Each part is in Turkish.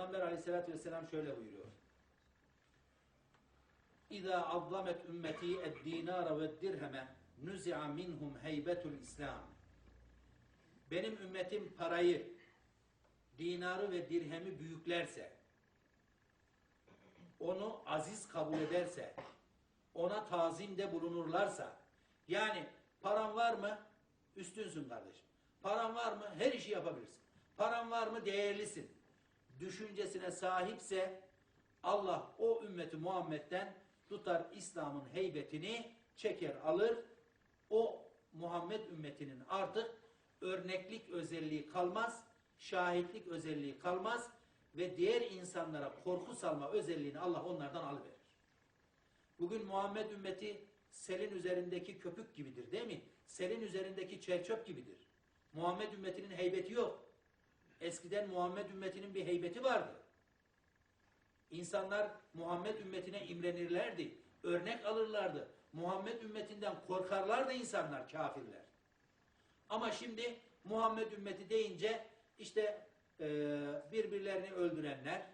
Peygamber aleyhissalatü vesselam şöyle buyuruyor. İza azzamet ümmeti ed-dinara ve dirheme nuzi'a minhum heybetul İslam. Benim ümmetim parayı, dinarı ve dirhemi büyüklerse, onu aziz kabul ederse, ona tazimde bulunurlarsa, yani paran var mı? Üstünsün kardeşim. Paran var mı? Her işi yapabilirsin. Paran var mı? Değerlisin. Düşüncesine sahipse Allah o ümmeti Muhammed'den tutar İslam'ın heybetini çeker alır. O Muhammed ümmetinin artık örneklik özelliği kalmaz, şahitlik özelliği kalmaz ve diğer insanlara korku salma özelliğini Allah onlardan alıverir. Bugün Muhammed ümmeti selin üzerindeki köpük gibidir değil mi? Selin üzerindeki çerçöp gibidir. Muhammed ümmetinin heybeti yok. Eskiden Muhammed ümmetinin bir heybeti vardı. İnsanlar Muhammed ümmetine imrenirlerdi. Örnek alırlardı. Muhammed ümmetinden korkarlardı insanlar, kafirler. Ama şimdi Muhammed ümmeti deyince işte e, birbirlerini öldürenler,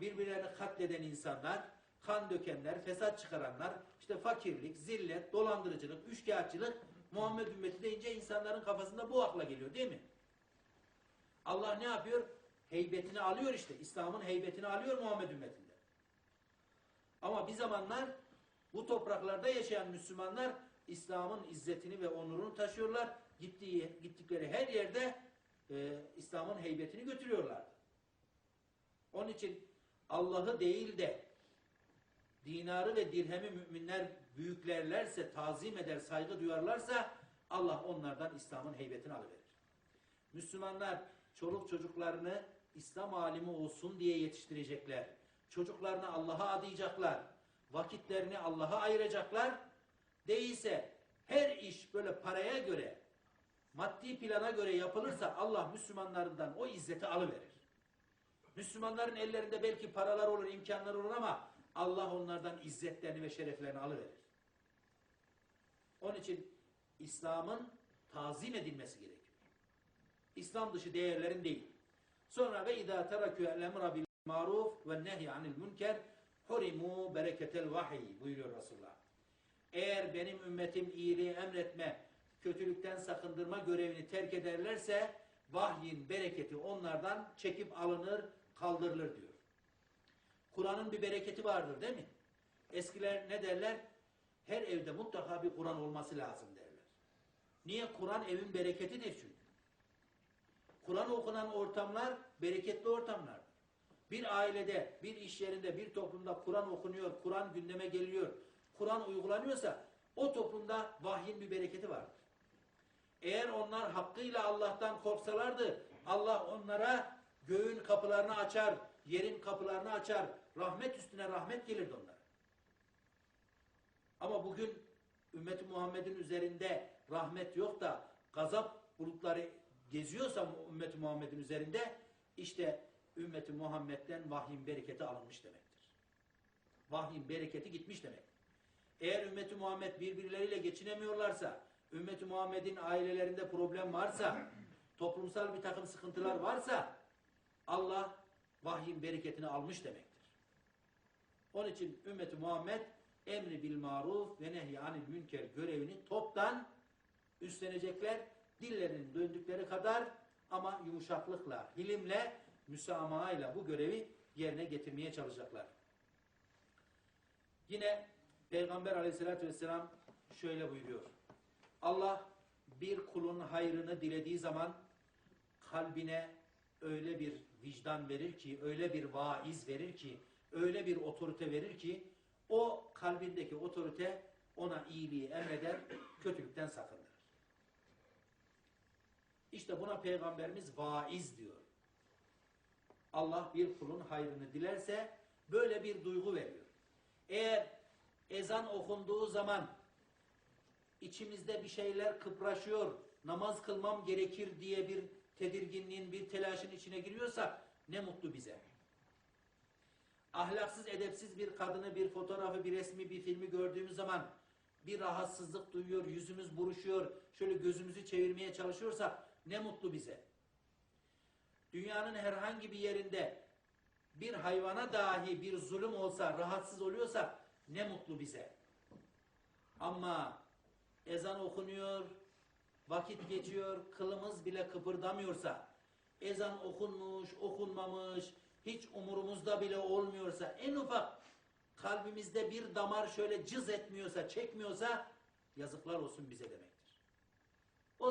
birbirlerini katleden insanlar, kan dökenler, fesat çıkaranlar, işte fakirlik, zillet, dolandırıcılık, üçkağıtçılık Muhammed ümmeti deyince insanların kafasında bu akla geliyor değil mi? Allah ne yapıyor? Heybetini alıyor işte. İslam'ın heybetini alıyor Muhammed ümmetinde. Ama bir zamanlar bu topraklarda yaşayan Müslümanlar İslam'ın izzetini ve onurunu taşıyorlar. Gittiği, gittikleri her yerde e, İslam'ın heybetini götürüyorlar. Onun için Allah'ı değil de dinarı ve dirhemi müminler büyüklerlerse, tazim eder, saygı duyarlarsa Allah onlardan İslam'ın heybetini alıverir. Müslümanlar çoluk çocuklarını İslam alimi olsun diye yetiştirecekler. Çocuklarını Allah'a adayacaklar. Vakitlerini Allah'a ayıracaklar. Değilse her iş böyle paraya göre, maddi plana göre yapılırsa Allah Müslümanlarından o izzeti alıverir. Müslümanların ellerinde belki paralar olur, imkanlar olur ama Allah onlardan izzetlerini ve şereflerini alıverir. Onun için İslam'ın tazim edilmesi gerekiyor. İslam dışı değerlerin değil. Sonra ve idâ terakû el-emra bil maruf ve nehy anil münker hurimu bereketel vahiy buyuruyor Resulullah. Eğer benim ümmetim iyiliği emretme, kötülükten sakındırma görevini terk ederlerse vahyin bereketi onlardan çekip alınır, kaldırılır diyor. Kur'an'ın bir bereketi vardır değil mi? Eskiler ne derler? Her evde mutlaka bir Kur'an olması lazım derler. Niye? Kur'an evin bereketidir çünkü. Kur'an okunan ortamlar bereketli ortamlar. Bir ailede, bir iş yerinde, bir toplumda Kur'an okunuyor, Kur'an gündeme geliyor, Kur'an uygulanıyorsa o toplumda vahyin bir bereketi vardır. Eğer onlar hakkıyla Allah'tan korksalardı Allah onlara göğün kapılarını açar, yerin kapılarını açar, rahmet üstüne rahmet gelirdi onlara. Ama bugün ümmeti Muhammed'in üzerinde rahmet yok da gazap bulutları geziyorsa ümmeti Muhammed'in üzerinde işte ümmeti Muhammed'den vahyin bereketi alınmış demektir. Vahyin bereketi gitmiş demek. Eğer ümmeti Muhammed birbirleriyle geçinemiyorlarsa, ümmeti Muhammed'in ailelerinde problem varsa, toplumsal bir takım sıkıntılar varsa Allah vahyin bereketini almış demektir. Onun için ümmeti Muhammed emri bil maruf ve nehy anil münker görevini toptan üstlenecekler. Dillerinin döndükleri kadar ama yumuşaklıkla, hilimle, müsamahayla bu görevi yerine getirmeye çalışacaklar. Yine Peygamber aleyhissalatü vesselam şöyle buyuruyor. Allah bir kulun hayrını dilediği zaman kalbine öyle bir vicdan verir ki, öyle bir vaiz verir ki, öyle bir otorite verir ki, o kalbindeki otorite ona iyiliği emreder, kötülükten sakındırır. İşte buna Peygamberimiz vaiz diyor. Allah bir kulun hayrını dilerse böyle bir duygu veriyor. Eğer ezan okunduğu zaman içimizde bir şeyler kıpraşıyor, namaz kılmam gerekir diye bir tedirginliğin, bir telaşın içine giriyorsak ne mutlu bize. Ahlaksız, edepsiz bir kadını, bir fotoğrafı, bir resmi, bir filmi gördüğümüz zaman bir rahatsızlık duyuyor, yüzümüz buruşuyor, şöyle gözümüzü çevirmeye çalışıyorsak ne mutlu bize. Dünyanın herhangi bir yerinde bir hayvana dahi bir zulüm olsa, rahatsız oluyorsak ne mutlu bize. Ama ezan okunuyor, vakit geçiyor, kılımız bile kıpırdamıyorsa, ezan okunmuş, okunmamış, hiç umurumuzda bile olmuyorsa, en ufak kalbimizde bir damar şöyle cız etmiyorsa, çekmiyorsa yazıklar olsun bize demektir.